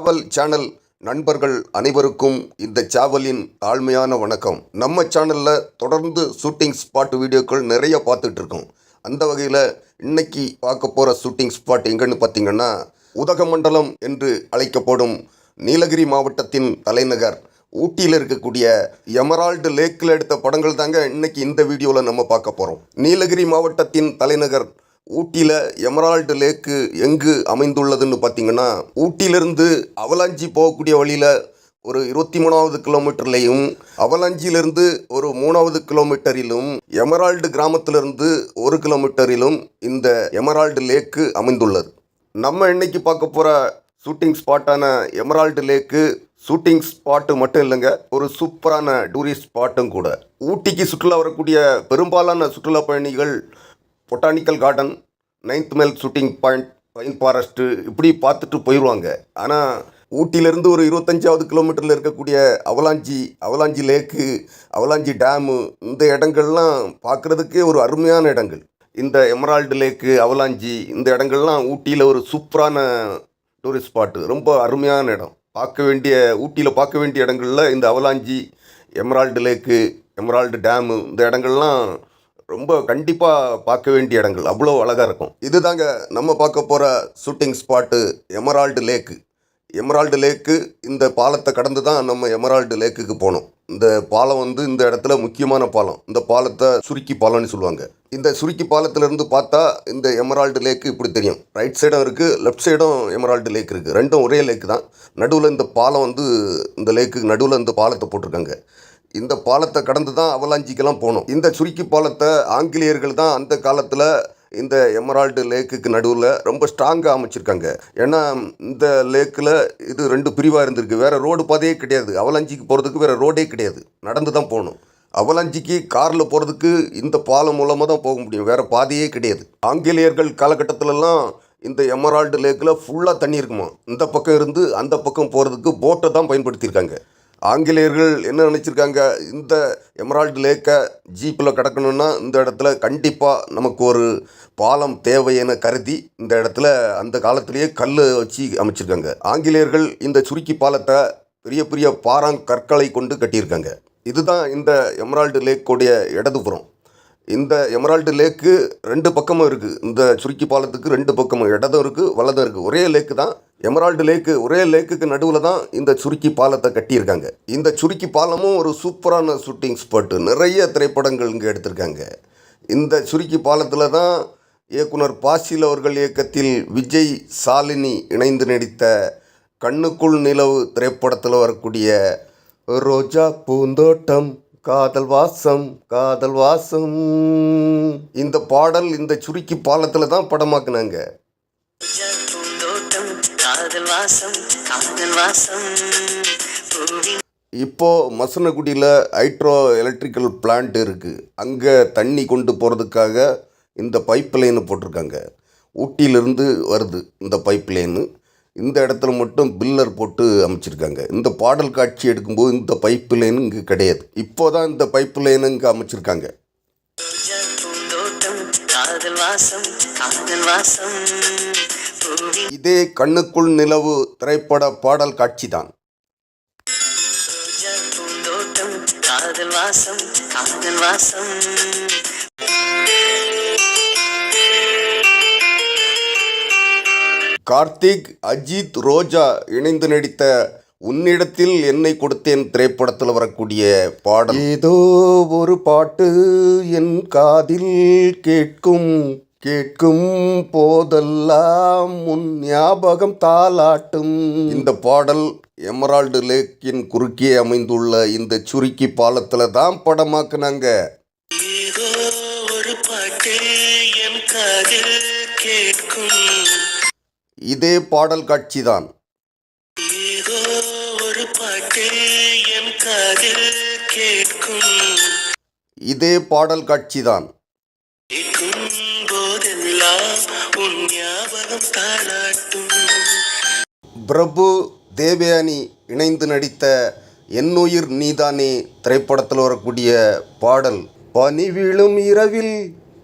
சாவல் channel நண்பர்கள் அனைவருக்கும் இந்த சாவலின் தாழ்மையான வணக்கம். நம்ம சேனலில் தொடர்ந்து ஷூட்டிங் ஸ்பாட் வீடியோக்கள் நிறைய பார்த்துட்டு இருக்கோம் அந்த வகையில் இன்னைக்கு பார்க்க போகிற ஷூட்டிங் ஸ்பாட் எங்கன்னு பார்த்தீங்கன்னா உதகமண்டலம் என்று அழைக்கப்படும் நீலகிரி மாவட்டத்தின் தலைநகர். ஊட்டியில் இருக்கக்கூடிய எமரால்டு லேக்கில் எடுத்த படங்கள் தாங்க இன்னைக்கு இந்த வீடியோவில் நம்ம பார்க்க போகிறோம் நீலகிரி மாவட்டத்தின் தலைநகர் ஊட்டியில் எமரால்டு லேக்கு எங்கு அமைந்துள்ளதுன்னு பார்த்தீங்கன்னா ஊட்டியிலிருந்து அவலாஞ்சி போகக்கூடிய வழியில் ஒரு இருபத்தி மூணாவது கிலோமீட்டர்லேயும் அவலாஞ்சியிலிருந்து ஒரு மூணாவது கிலோமீட்டரிலும் எமரால்டு கிராமத்திலிருந்து ஒரு கிலோமீட்டரிலும் இந்த எமரால்டு லேக்கு அமைந்துள்ளது. நம்ம இன்னைக்கு பார்க்க போகிற ஷூட்டிங் ஸ்பாட்டான எமரால்டு லேக்கு ஷூட்டிங் ஸ்பாட்டு மட்டும் இல்லைங்க ஒரு சூப்பரான டூரிஸ்ட் ஸ்பாட்டும் கூட. ஊட்டிக்கு சுற்றுலா வரக்கூடிய பெரும்பாலான சுற்றுலா பயணிகள் botanical garden ninth mile shooting point pine forest இப்படி பார்த்துட்டு போயிடுவாங்க. ஆனால் ஊட்டியிலேருந்து ஒரு இருபத்தஞ்சாவது கிலோமீட்டரில் இருக்கக்கூடிய Avalanche Avalanche Lake Avalanche dam இந்த இடங்கள்லாம் பார்க்குறதுக்கே ஒரு அருமையான இடங்கள். இந்த எமரால்டு லேக்கு அவலாஞ்சி இந்த இடங்கள்லாம் ஊட்டியில் ஒரு சூப்பரான டூரிஸ்ட் ஸ்பாட்டு ரொம்ப அருமையான இடம். பார்க்க வேண்டிய ஊட்டியில் பார்க்க வேண்டிய இடங்களில் இந்த Avalanche Emerald Lake Emerald dam இந்த இடங்கள்லாம் ரொம்ப கண்டிப்பாக பார்க்க வேண்டிய இடங்கள். அவ்வளோ அழகாக இருக்கும். இதுதாங்க நம்ம பார்க்க போகிற shooting spot Emerald Lake Emerald Lake இந்த பாலத்தை கடந்து தான் நம்ம எமரால்டு லேக்குக்கு போனோம். இந்த பாலம் வந்து இந்த இடத்துல முக்கியமான பாலம். இந்த பாலத்தை சுருக்கி பாலம்னு சொல்லுவாங்க. இந்த சுருக்கி பாலத்திலேருந்து பார்த்தா இந்த எமரால்டு லேக்கு இப்படி தெரியும். ரைட் சைடும் இருக்குது லெஃப்ட் சைடும் எமரால்டு லேக் இருக்குது ரெண்டும் ஒரே லேக்கு தான். நடுவில் இந்த பாலம் வந்து இந்த லேக்கு நடுவில் இந்த பாலத்தை போட்டிருக்காங்க. இந்த பாலத்தை கடந்து தான் அவலாஞ்சிக்கெல்லாம் போகணும் இந்த சுருக்கி பாலத்தை ஆங்கிலேயர்கள் தான் அந்த காலத்தில் இந்த எமரால்டு லேக்குக்கு நடுவில் ரொம்ப ஸ்ட்ராங்காக அமைச்சிருக்காங்க. ஏன்னா இந்த லேக்கில் இது ரெண்டு பிரிவாக இருந்திருக்கு. வேறு ரோடு பாதையே கிடையாது. அவலாஞ்சிக்கு போகிறதுக்கு வேறு ரோடே கிடையாது. நடந்து தான் போகணும் அவலாஞ்சிக்கு காரில் போகிறதுக்கு இந்த பாலம் மூலமாக தான் போக முடியும். வேறு பாதையே கிடையாது. ஆங்கிலேயர்கள் காலகட்டத்திலலாம் இந்த எமரால்டு லேக்கில் ஃபுல்லாக தண்ணி இருக்குமா இந்த பக்கம் இருந்து அந்த பக்கம் போகிறதுக்கு போட்டை தான் பயன்படுத்தியிருக்காங்க. ஆங்கிலேயர்கள் என்ன நினச்சிருக்காங்க? இந்த எமரால்டு லேக்கை ஜீப்பில் கிடக்கணுன்னா இந்த இடத்துல கண்டிப்பாக நமக்கு ஒரு பாலம் தேவை என கருதி இந்த இடத்துல அந்த காலத்திலேயே கல் வச்சு அமைச்சிருக்காங்க. ஆங்கிலேயர்கள் இந்த சுருக்கி பாலத்தை பெரிய பெரிய பாறாங்கற்களை கொண்டு கட்டியிருக்காங்க. இதுதான் இந்த எமரால்டு லேக்கோடைய இடதுபுறம். இந்த எமரால்டு லேக்கு ரெண்டு பக்கமும் இருக்குது இந்த சுருக்கி பாலத்துக்கு ரெண்டு பக்கமும் இடதும் இருக்குது வலதும் இருக்குது ஒரே லேக்கு தான் எமரால்டு லேக்கு ஒரே லேக்குக்கு நடுவில் தான் இந்த சுருக்கி பாலத்தை கட்டியிருக்காங்க. இந்த சுருக்கி பாலமும் ஒரு சூப்பரான ஷூட்டிங் ஸ்பாட்டு. நிறைய திரைப்படங்கள் இங்கே எடுத்திருக்காங்க. இந்த சுருக்கி பாலத்தில் தான் இயக்குனர் பாசில் அவர்கள் இயக்கத்தில் விஜய் சாலினி இணைந்து நடித்த கண்ணுக்குள் நிலவு திரைப்படத்தில் வரக்கூடிய ரோஜா பூந்தோட்டம். காதல் வாசம் காதல் வாசம். இந்த பாடல் இந்த சுருக்கி பாலத்தில் தான் படமாக்குனாங்க. இப்போ மசனகுடியில் ஹைட்ரோ எலக்ட்ரிக்கல் பிளான்ட் இருக்குது அங்கே தண்ணி கொண்டு போகிறதுக்காக இந்த பைப் லைனு போட்டிருக்காங்க. ஊட்டியிலிருந்து வருது இந்த பைப் லைனு. இந்த இடத்துல மட்டும் பில்லர் போட்டு அமைச்சிருக்காங்க. இந்த பாடல் காட்சி எடுக்கும்போது இந்த பைப்பு லைன் இங்கே கிடையாது. இப்போ தான் இந்த பைப்பு லைன் இங்கே அமைச்சிருக்காங்க. இதே கண்ணுக்குள் நிலவு திரைப்பட பாடல் காட்சி தான் காதல் வாசம் காதல் வாசம். கார்த்திக் அஜித் ரோஜா இணைந்து நடித்த உன்னிடத்தில் என்னை கொடுத்தேன் திரைப்படத்தில் வரக்கூடிய பாடல். ஏதோ ஒரு பாட்டு என் காதில் கேட்கும் கேட்கும் போதெல்லாம் உன் ஞாபகம் தாளாட்டும். இந்த பாடல் எமரால்டு லேக்கின் குறுக்கே அமைந்துள்ள இந்த சுருக்கி பாலத்தில் தான் படமாக்குனாங்க. இதே பாடல் காட்சி தான் ஏதோ ஒரு பாட்டு என் காதில் கேட்கும். இதே பாடல் காட்சி தான் கேட்கும் போதெல்லாம் உன் ஞாபகம் தாளாட்டும் பிரபு தேவயானி இணைந்து நடித்த என்னுயிர் நீதானே திரைப்படத்தில் வரக்கூடிய பாடல் பனி விழும் இரவில்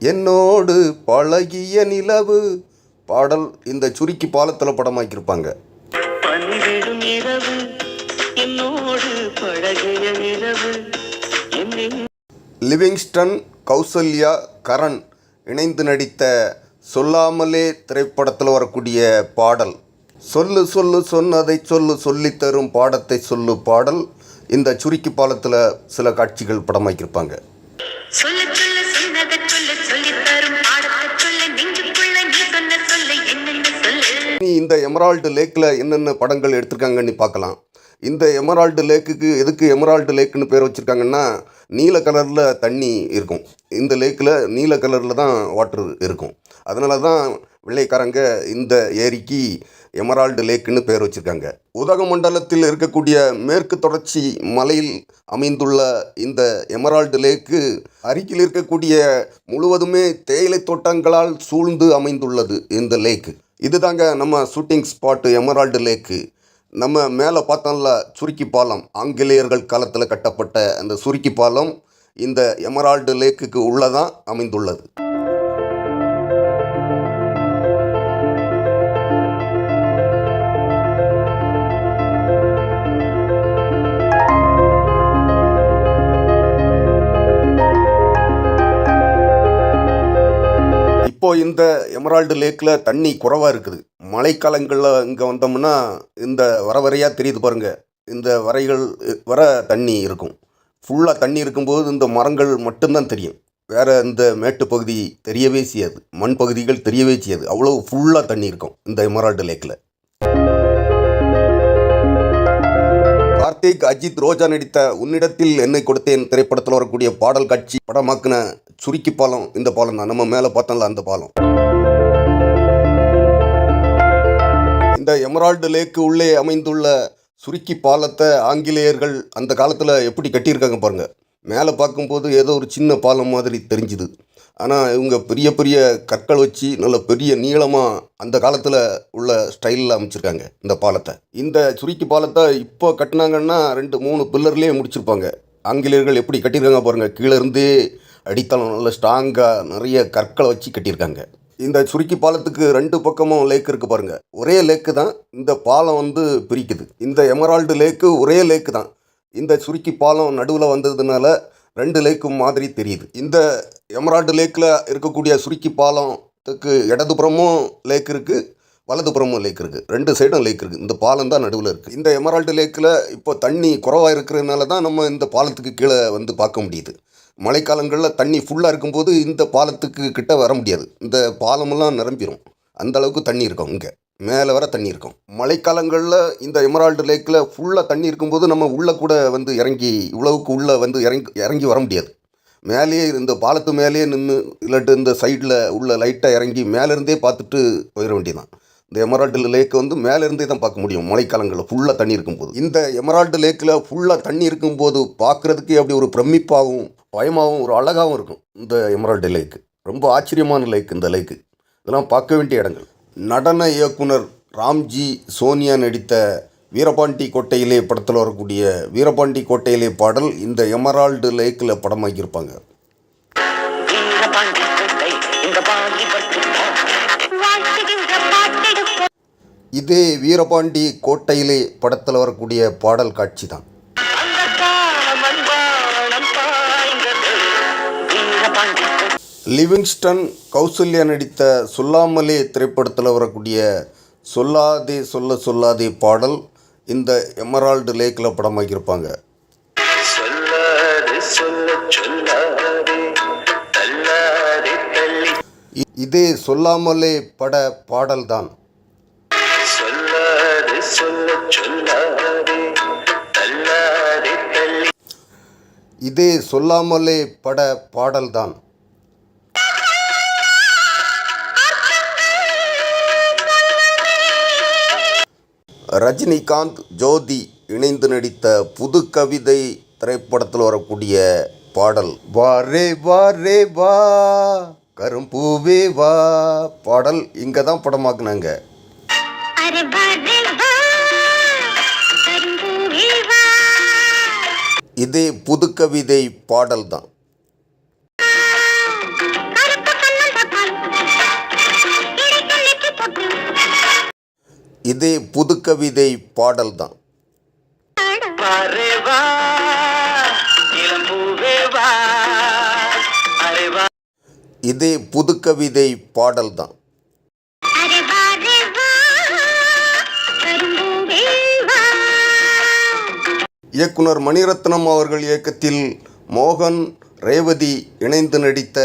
என்னோடு பழகிய நிலவு. பாடல் இந்த சுருக்கி பாலத்தில் படமாக்கியிருப்பாங்க. என்னோடு பழகிய லிவிங்ஸ்டன் கௌசல்யா கரண் இணைந்து நடித்த சொல்லாமலே திரைப்படத்தில் வரக்கூடிய பாடல். சொல்லு சொல்லு சொன்னதை சொல்லு சொல்லித் தரும் பாடத்தை சொல்லு பாடல் இந்த சுருக்கி பாலத்தில் சில காட்சிகள் படமாக்கியிருப்பாங்க. நீ இந்த எமரால்டு லேக்கில் என்னென்ன படங்கள் எடுத்திருக்காங்கன்னு பார்க்கலாம். இந்த எமரால்டு லேக்குக்கு எதுக்கு எமரால்டு லேக்குன்னு பேர் வச்சுருக்காங்கன்னா நீல கலரில் தண்ணி இருக்கும். இந்த லேக்கில் நீல கலரில் தான் வாட்டர் இருக்கும். அதனால தான் வெள்ளைக்காரங்க இந்த ஏரிக்கு எமரால்டு லேக்குன்னு பேர் வச்சுருக்காங்க. உதகமண்டலத்தில் இருக்கக்கூடிய மேற்கு தொடர்ச்சி மலையில் அமைந்துள்ள இந்த எமரால்டு லேக்கு அருகில் இருக்கக்கூடிய முழுவதுமே தேயிலை தோட்டங்களால் சூழ்ந்து அமைந்துள்ளது இந்த லேக்கு. இதுதாங்க நம்ம ஷூட்டிங் ஸ்பாட்டு எமரால்டு லேக்கு நம்ம மேலே பார்த்தோம்ல சுருக்கி பாலம் ஆங்கிலேயர்கள் காலத்தில் கட்டப்பட்ட அந்த சுருக்கி பாலம் இந்த எமரால்டு லேக்குக்கு உள்ளதான் அமைந்துள்ளது. இப்போது இந்த எமரால்டு லேக்கில் தண்ணி குறைவாக இருக்குது. மழைக்காலங்களில் இங்கே வந்தோம்னா இந்த வர வரையாக தெரியுது பாருங்கள் இந்த வரைகள் வர தண்ணி இருக்கும். ஃபுல்லாக தண்ணி இருக்கும்போது இந்த மரங்கள் மட்டும்தான் தெரியும். வேறு இந்த மேட்டு பகுதி தெரியவே செய்யாது. மண் பகுதிகள் தெரியவே செய்யாது. அவ்வளோ ஃபுல்லாக தண்ணி இருக்கும் இந்த எமரால்டு லேக்கில் கார்த்திக் அஜித் ரோஜா நடித்த உன்னிடத்தில் என்னை கொடுத்தேன் திரைப்படத்தில் வரக்கூடிய பாடல் காட்சி படமாக்குன சுருக்கி பாலம் இந்த பாலம் தான். நம்ம மேலே பார்த்தோம்ல அந்த பாலம். இந்த எமரால்டு லேக்கு உள்ளே அமைந்துள்ள சுருக்கி பாலத்தை ஆங்கிலேயர்கள் அந்த காலத்தில் எப்படி கட்டியிருக்காங்க பாருங்க. மேலே பார்க்கும்போது ஏதோ ஒரு சின்ன பாலம் மாதிரி தெரிஞ்சுது. ஆனால் இவங்க பெரிய பெரிய கற்கள் வச்சு நல்ல பெரிய நீளமாக அந்த காலத்தில் உள்ள ஸ்டைலில் அமைச்சிருக்காங்க இந்த பாலத்தை. இந்த சுருக்கி பாலத்தை இப்போ கட்டினாங்கன்னா ரெண்டு மூணு பில்லர்லேயே முடிச்சிருப்பாங்க. ஆங்கிலேயர்கள் எப்படி கட்டியிருக்காங்க பாருங்கள் கீழே இருந்தே அடித்தளம் நல்ல ஸ்ட்ராங்காக நிறைய கற்களை வச்சு கட்டியிருக்காங்க. இந்த சுருக்கி பாலத்துக்கு ரெண்டு பக்கமும் லேக் இருக்குது பாருங்கள் ஒரே லேக்கு தான் இந்த பாலம் வந்து பிரிக்குது. இந்த எமரால்டு லேக்கு ஒரே லேக்கு தான். இந்த சுருக்கி பாலம் நடுவில் வந்ததுனால ரெண்டு லேக்கும் மாதிரி தெரியுது. இந்த எமரால்டு லேக்கில் இருக்கக்கூடிய சுருக்கி பாலத்துக்கு இடதுபுறமும் லேக் இருக்குது வலதுபுறமும் லேக் இருக்குது ரெண்டு சைடும் லேக் இருக்குது இந்த பாலம் தான் நடுவில் இருக்குது இந்த எமரால்டு லேக்கில் இப்போ தண்ணி குறவாக இருக்கிறதுனால தான் நம்ம இந்த பாலத்துக்கு கீழே வந்து பார்க்க முடியுது. மழைக்காலங்களில் தண்ணி ஃபுல்லாக இருக்கும்போது இந்த பாலத்துக்கு கிட்ட வர முடியாது. இந்த பாலமெல்லாம் நிரம்பிடும் அந்தளவுக்கு தண்ணி இருக்கும் இங்கே. மேலே வர தண்ணி இருக்கும். மழைக்காலங்களில் இந்த எமரால்டு லேக்கில் ஃபுல்லாக தண்ணி இருக்கும்போது நம்ம உள்ளே கூட வந்து இறங்கி இவ்வளவுக்கு உள்ளே வந்து இறங்கி இறங்கி வர முடியாது. மேலேயே இந்த பாலத்து மேலேயே நின்று இல்லாட்டு இந்த சைடில் உள்ள லைட்டாக இறங்கி மேலேருந்தே பார்த்துட்டு போயிட வேண்டியதான் இந்த எமரால்டு லேக் வந்து மேலேருந்தே தான் பார்க்க முடியும் மழைக்காலங்களில் ஃபுல்லாக தண்ணி இருக்கும்போது. இந்த எமரால்டு லேக்கில் ஃபுல்லாக தண்ணி இருக்கும்போது பார்க்குறதுக்கே அப்படி ஒரு பிரமிப்பாகவும் பயமாகவும் ஒரு அழகாகவும் இருக்கும் இந்த எமரால்டு லேக்கு ரொம்ப ஆச்சரியமான லேக் இந்த லேக்கு இதெல்லாம் பார்க்க வேண்டிய இடங்கள். நடன இயக்குனர் ராம்ஜி சோனியா நடித்த வீரபாண்டி கோட்டையிலே படத்தில் வரக்கூடிய வீரபாண்டி கோட்டையிலே பாடல் இந்த எமரால்டு லேக்கில் படமாக்கியிருப்பாங்க. இதே வீரபாண்டி கோட்டையிலே படத்தில் வரக்கூடிய பாடல் காட்சி தான் லிவிங்ஸ்டன் கௌசல்யா நடித்த சொல்லாமலே திரைப்படத்தில் வரக்கூடிய சொல்லாதே சொல்ல சொல்லாதே பாடல் இந்த எமரால்டு லேக்கில் படமாக்கியிருப்பாங்க இதே சொல்லாமலே பட பாடல் தான் சொல்லாதே சொல்ல சொல்லாதே தள்ளாதே தள்ளி. இதே சொல்லாமலே பட பாடல் ரஜினிகாந்த் ஜோதி இணைந்து நடித்த புது கவிதை திரைப்படத்தில் வரக்கூடிய பாடல் வாரே வாரே வா கரும்பூவே வா பாடல் இங்கே தான் படமாக்குனாங்க இதே புது கவிதை பாடல் தான் இதே புதுக்கவிதை பாடல்தான். இதே புதுக்கவிதை பாடல்தான். இயக்குனர் மணிரத்னம் அவர்கள் இயக்கத்தில் மோகன் ரேவதி இணைந்து நடித்த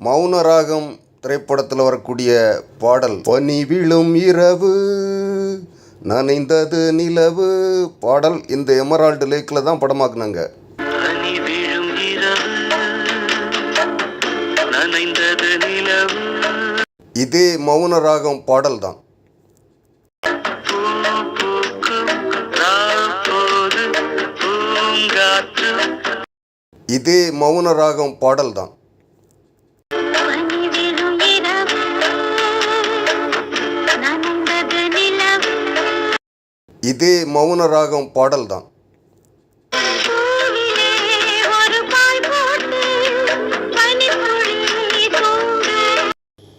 மௌனராகம் திரைப்படத்தில் வரக்கூடிய பாடல் பனி விழும் இரவு நனைந்தது நிலவு பாடல் இந்த எமரால்டு லேக்கில் தான் படமாக்குனாங்க. இதே மௌனராகம் பாடல் தான். இதே மௌனராகம் பாடல் தான். இதே மௌனராகம் பாடல் தான்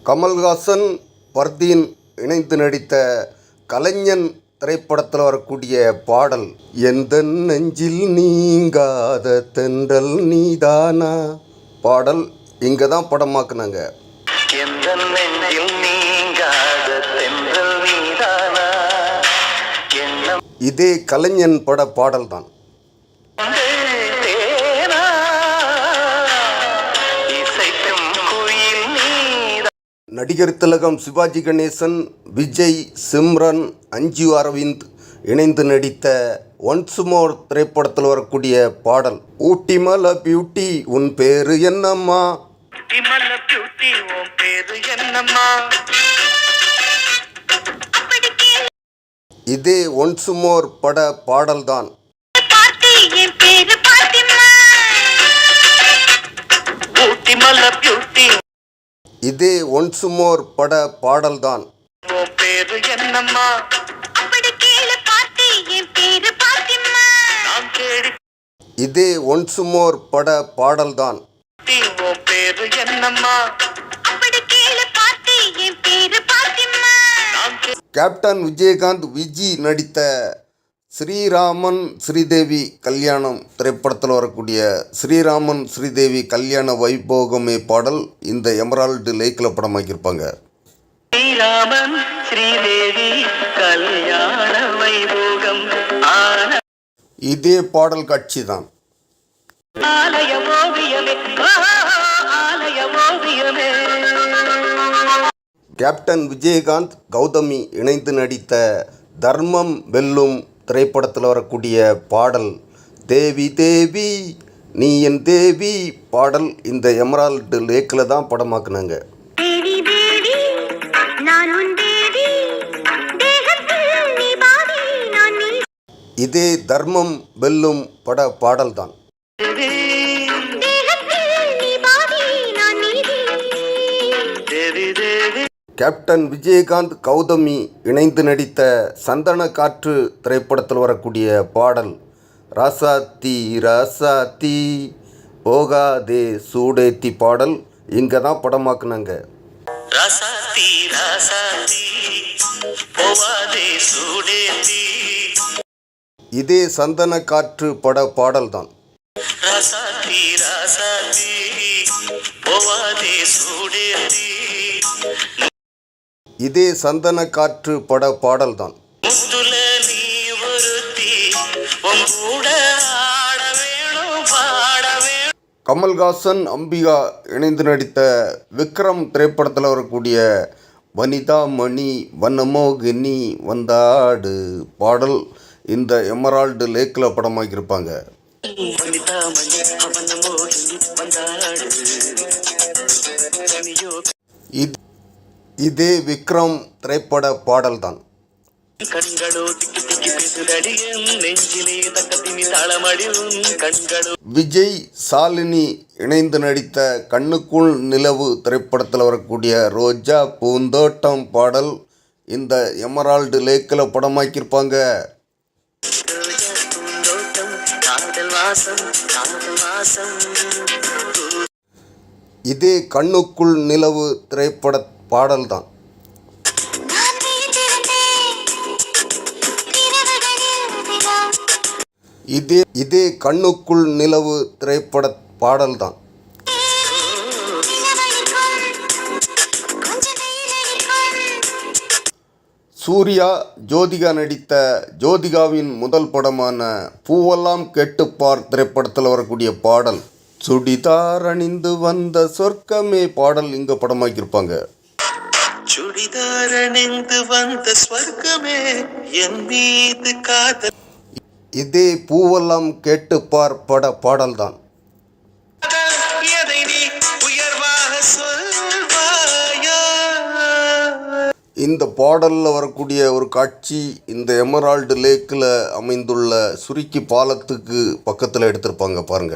கமல்ஹாசன் வர்தீன் இணைந்து நடித்த கலைஞன் திரைப்படத்தில் வரக்கூடிய பாடல் எந்த நெஞ்சில் நீங்காத தென்றல் நீதானா? பாடல் இங்கே தான் படமாக்குனாங்க. இதே கலைஞன் பட பாடல் தான் நடிகர் திலகம் சிவாஜி கணேசன் விஜய் சிம்ரன் அஞ்சு அரவிந்த் இணைந்து நடித்த ஒன்ஸ் மோர் திரைப்படத்தில் வரக்கூடிய பாடல் ஊட்டி மல பியூட்டி உன் பேரு என்னம்மா? இதே ஒன்ஸ் மோர் பட பாடல் தான் பார்த்தி என் பேரு பாத்திமா. ஊட்டி மல பியூட்டி இதே ஒன்ஸ் மோர் பட பாடல் தான் உன் பேரு என்னம்மா? அப்படி கேளு பார்த்தி என் பேரு பாத்திமா. நான் தேடி இதே ஒன்ஸ் மோர் பட பாடல் தான் உன் பேரு என்னம்மா? கேப்டன் விஜயகாந்த் விஜி நடித்த ஸ்ரீராமன் ஸ்ரீதேவி கல்யாணம் திரைப்படத்தில் வரக்கூடிய ஸ்ரீராமன் ஸ்ரீதேவி கல்யாண வைபோகமே பாடல் இந்த எமரால்டு லேக்கில் படமாக்கியிருப்பாங்க. ஸ்ரீராமன் ஸ்ரீதேவி கல்யாண வைபோகம் ஆன இதே பாடல் காட்சி தான். ஆலய ஓவியமே ஆலய ஓவியமே. கேப்டன் விஜயகாந்த் கௌதமி இணைந்து நடித்த தர்மம் வெல்லும் திரைப்படத்தில் வரக்கூடிய பாடல் தேவி தேவி நீ என் தேவி பாடல் இந்த எமரால்டு லேக்கில் தான் படமாக்குனாங்க. இதே தர்மம் வெல்லும் பட பாடல் கேப்டன் விஜயகாந்த் கௌதமி இணைந்து நடித்த சந்தன காற்று திரைப்படத்தில் வரக்கூடிய பாடல் ராசாத்தி ராசாத்தி போகாதே சூடேத்தி பாடல் இங்கே தான் படமாக்குனாங்க. ரசாத்தி ரசாத்தி சூடேத்தி. இதே சந்தன காற்று பட பாடல் தான் ரசாத்தி ரசாத்தி போவாதே இதே சந்தன காற்று பட பாடல் தான் முத்துல நீ ஒருத்தி உன் கூட ஆட வேணும் பாட வேணும். கமல்ஹாசன் அம்பிகா இணைந்து நடித்த விக்ரம் திரைப்படத்தில் வரக்கூடிய வனிதா மணி வனமோகினி வந்தாடு பாடல் இந்த எமரால்டு லேக்கில் படமாக்கியிருப்பாங்க. இது இதே விக்ரம் திரைப்பட பாடல் தான் விஜய் சாலினி இணைந்து நடித்த கண்ணுக்குள் நிலவு திரைப்படத்தில் வரக்கூடிய ரோஜா பூந்தோட்டம் பாடல் இந்த எமரால்டு லேக்கில் படமாக்கியிருப்பாங்க. இதே கண்ணுக்குள் நிலவு திரைப்பட பாடல் தான் இதே இதே கண்ணுக்குள் நிலவு திரைப்பட பாடல் தான் சூர்யா ஜோதிகா நடித்த ஜோதிகாவின் முதல் படமான பூவெல்லாம் கேட்டுப்பார் திரைப்படத்தில் வரக்கூடிய பாடல். சுடிதார் அணிந்து வந்த சொர்க்கமே பாடல் இங்கே படமாக்கியிருப்பாங்க. சுடிதார் அணிந்து வந்த ஸ்வர்க்கமே என் மீது காதல். இதே பூவெல்லாம் கேட்டுப்பார் பட பாடல்தான். இந்த பாடலில் வரக்கூடிய ஒரு காட்சி இந்த எமரால்டு லேக்கில் அமைந்துள்ள சுருக்கி பாலத்துக்கு பக்கத்தில் எடுத்திருப்பாங்க பாருங்க.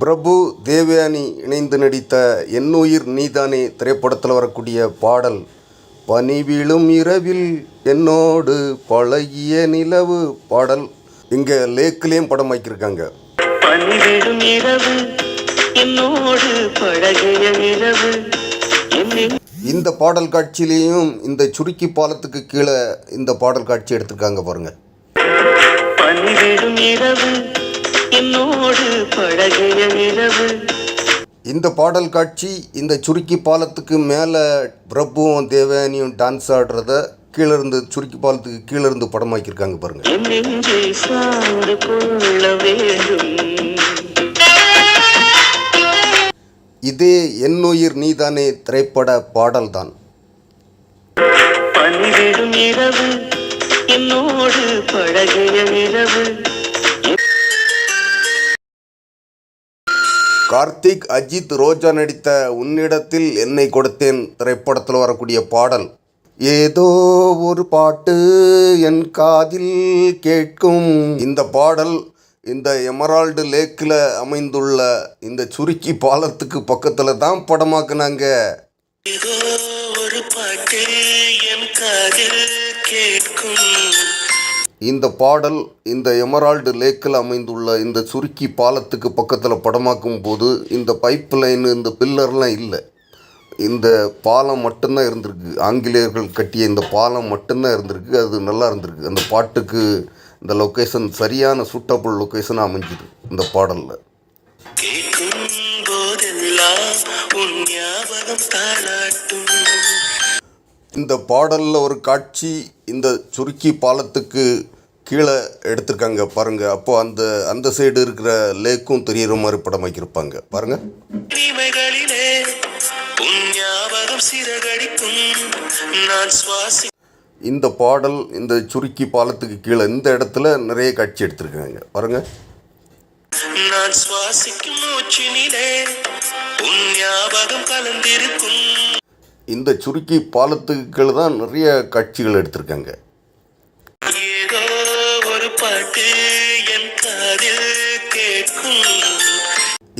பிரபு தேவயானி இணைந்து நடித்த என்னுயிர் நீதானே திரைப்படத்தில் வரக்கூடிய பாடல் பனி விழும் இரவில் என்னோடு பழகிய நிலவு பாடல் இங்கே லேக்கிலையும் படமாக்கியிருக்காங்க பனிவிடும் இரவு என்னோடு பழகிய இரவு என்னை இந்த பாடல் காட்சியிலையும் இந்த சுருக்கி பாலத்துக்கு கீழே இந்த பாடல் காட்சி எடுத்திருக்காங்க பாருங்க. பனிவிடும் இரவு என்னோடு பழகிய இரவு இந்த பாடல் காட்சி இந்த சுருக்கி பாலத்துக்கு மேலே பிரபுவும் தேவயானியும் டான்ஸ் ஆடுறத கீழே இருந்து சுருக்கி பாலத்துக்கு கீழே இருந்து படமாக்கியிருக்காங்க பாருங்க. இதே என்னுயிர் நீதானே திரைப்பட பாடல் தான் பனிவிடும் இரவு என்னோடு பழகிய இரவு கார்த்திக் அஜித் ரோஜா நடித்த உன்னிடத்தில் என்னை கொடுத்தேன் திரைப்படத்தில் வரக்கூடிய பாடல். ஏதோ ஒரு பாட்டு என் காதில் கேட்கும். இந்த பாடல் இந்த எமரால்டு லேக்கில் அமைந்துள்ள இந்த சுருக்கி பாலத்துக்கு பக்கத்தில் தான் படமாக்குனாங்க. ஏதோ ஒரு பாட்டு என் காதில் கேட்கும். இந்த பாடல் இந்த எமரால்டு லேக்கில் அமைந்துள்ள இந்த சுருக்கி பாலத்துக்கு பக்கத்தில் படமாக்கும் போது இந்த பைப் லைன் இந்த பில்லர்லாம் இல்லை. இந்த பாலம் மட்டும்தான் இருந்திருக்கு. ஆங்கிலேயர்கள் கட்டிய இந்த பாலம் மட்டும்தான் இருந்திருக்கு. அது நல்லா இருந்திருக்கு. அந்த பாட்டுக்கு இந்த லொக்கேஷன் சரியான சூட்டபுள் லொக்கேஷனாக அமைஞ்சுது இந்த பாடலில். இந்த பாடலில் ஒரு காட்சி இந்த சுருக்கி பாலத்துக்கு கீழே எடுத்திருக்காங்க பாருங்க. அப்போ அந்த அந்த சைடு இருக்கிற லேக்கும் தெரியிற மாதிரி படம் வைக்கிருப்பாங்க. பாருங்க. இமைகளிலே உன் ஞாபகம் சிறகடிக்கும். நான் சுவாசி இந்த பாடல் இந்த சுருக்கி பாலத்துக்கு கீழே இந்த இடத்துல நிறைய காட்சி எடுத்திருக்காங்க. பாருங்க. நான் சுவாசிக்கும் மூச்சினிலே உன் ஞாபகம் கலந்திருக்கும். இந்த சுருக்கி பாலத்துக்கு கீழே தான் நிறைய காட்சிகள் எடுத்திருக்காங்க.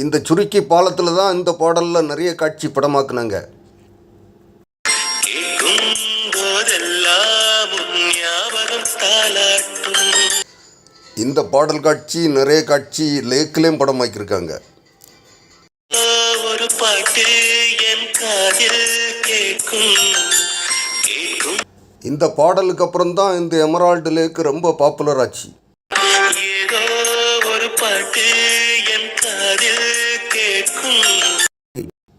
இந்த சுருக்கி பாலத்தில் தான் இந்த பாடலில் நிறைய காட்சி படமாக்குனாங்க. இந்த பாடல் காட்சி நிறைய காட்சி லேக்கிலையும் படமாக்கியிருக்காங்க. ஒரு பாட்டு என் காதில் இந்த பாடலுக்கு அப்புறம் தான் இந்த எமரால்டு லேக் ரொம்ப பாப்புலர் ஆச்சு.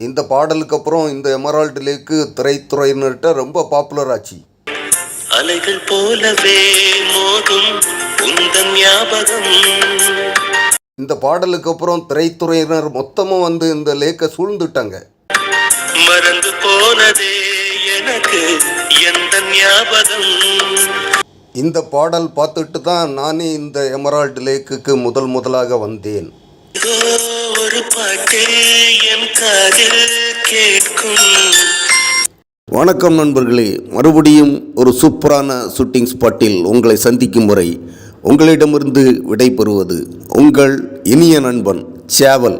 இந்த பாடலுக்கு அப்புறம் இந்த எமரால்டு லேக்கு திரைத்துறையினர்கிட்ட ரொம்ப பாப்புலர் ஆச்சு. அலைகள் போலவே மோதும் உந்தன் ஞாபகம். இந்த பாடலுக்கு அப்புறம் திரைத்துறையினர் மொத்தமும் வந்து இந்த லேக்கை சூழ்ந்துட்டாங்க. மறந்து போனதே எனக்கு எந்த ஞாபகம்? இந்த பாடல் பார்த்துட்டு தான் நானே இந்த எமரால்டு லேக்குக்கு முதல் முதலாக வந்தேன். ஒரு பாட்டு என் காதில் கேட்கும். வணக்கம் நண்பர்களே. மறுபடியும் ஒரு சூப்பரான ஷூட்டிங் ஸ்பாட்டில் உங்களை சந்திக்கும் வரை உங்களிடமிருந்து விடைபெறுவது உங்கள் இனிய நண்பன் சேவல்.